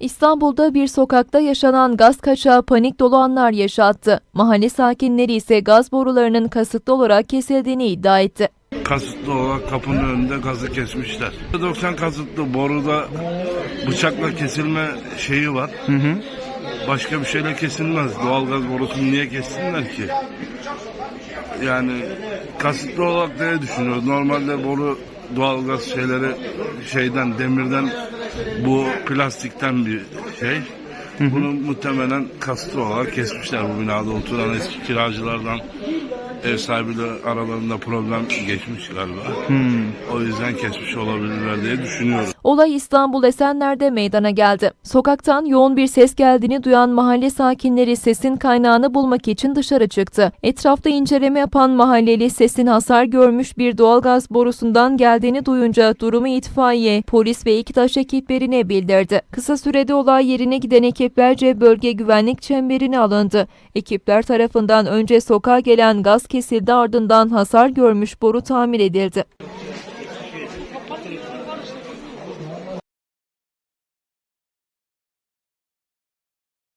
İstanbul'da bir sokakta yaşanan gaz kaçağı panik dolu anlar yaşattı. Mahalle sakinleri ise gaz borularının kasıtlı olarak kesildiğini iddia etti. kasıtlı olarak kapının önünde gazı kesmişler. 90 kasıtlı boruda bıçakla kesilme şeyi var. Başka bir şeyle kesilmez. Doğalgaz borusunu niye kessinler ki? Yani kasıtlı olarak ne düşünüyoruz? Normalde boru doğalgaz şeyleri şeyden demirden bu plastikten bir şey. Bunu muhtemelen kasıtlı olarak kesmişler bu binada oturan eski kiracılardan ev sahibiyle aralarında problem geçmiş galiba. O yüzden kesmiş olabilirler diye düşünüyorum. Olay İstanbul Esenler'de meydana geldi. Sokaktan yoğun bir ses geldiğini duyan mahalle sakinleri sesin kaynağını bulmak için dışarı çıktı. Etrafta inceleme yapan mahalleli sesin hasar görmüş bir doğalgaz borusundan geldiğini duyunca durumu itfaiye, polis ve İKİTAŞ ekiplerine bildirdi. Kısa sürede olay yerine giden ekiplerce bölge güvenlik çemberine alındı. Ekipler tarafından önce sokağa gelen gaz kesildi ardından hasar görmüş boru tamir edildi.